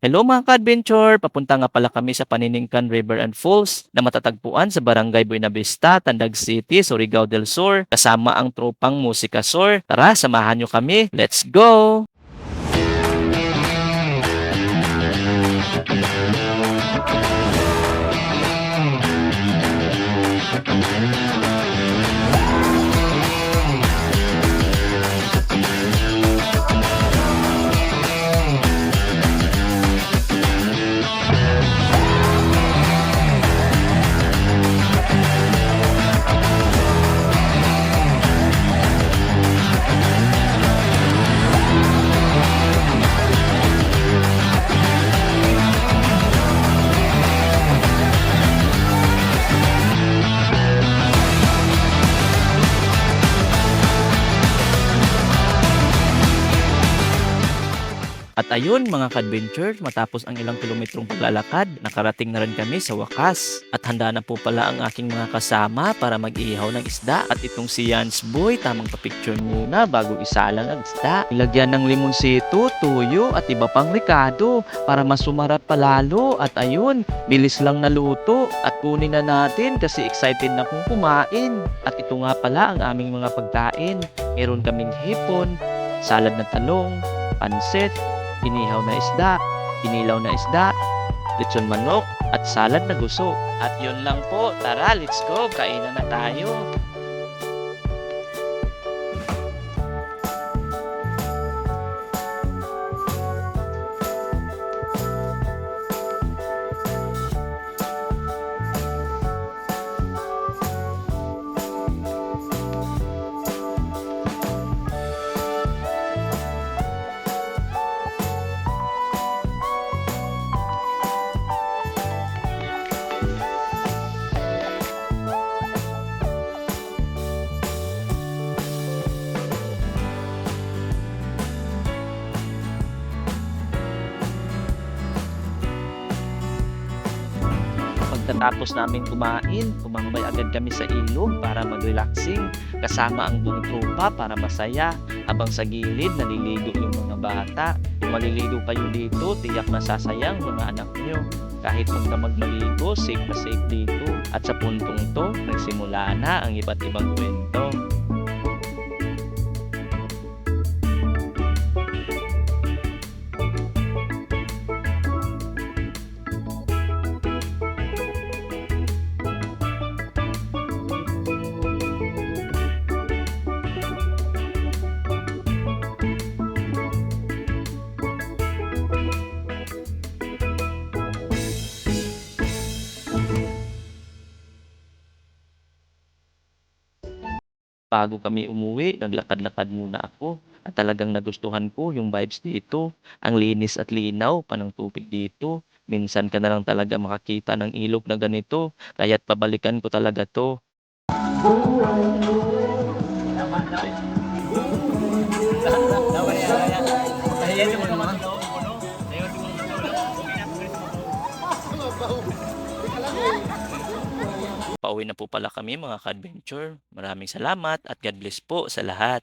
Hello mga ka-adventure! Papunta nga pala kami sa Paniningkan River and Falls na matatagpuan sa Barangay Buenavista, Tandag City, Surigao del Sur kasama ang tropang Musika Sur. Tara, samahan nyo kami. Let's go! Ayun mga ka-adventure, matapos ang ilang kilometrong paglalakad, nakarating na rin kami sa wakas. At handa na po pala ang aking mga kasama para mag-ihaw ng isda. At itong si Jans Boy, tamang papicture muna bago isalang ang isda. Ilagyan ng limonsito, tuyo at iba pang ricado para mas sumarap palalo. At ayun, bilis lang naluto at kunin na natin kasi excited na kong kumain. At ito nga pala ang aming mga pagkain. Meron kaming hipon, salad na talong, pansit, inihaw na isda, inilaw na isda, lechon manok, at salad na guso. At yun lang po, tara, let's go, kainan na tayo. Pagkatapos namin kumain, tumambay agad kami sa ilog para mag-relaxing kasama ang buong tropa para masaya habang sa gilid naliligo yung mga bata. Kung maliligo kayo dito, tiyak na sasayang mga anak nyo. Kahit huwag na magmaligo, safe na safe dito. At sa puntong to, nagsimula na ang iba't ibang kwento. Bago kami umuwi, naglakad-lakad muna ako at talagang nagustuhan ko yung vibes dito. Ang linis at linaw pa ng tubig dito. Minsan ka na lang talaga makakita ng ilog na ganito, kaya't pabalikan ko talaga to. Pauwi na po pala kami mga ka-adventure. Maraming salamat at God bless po sa lahat.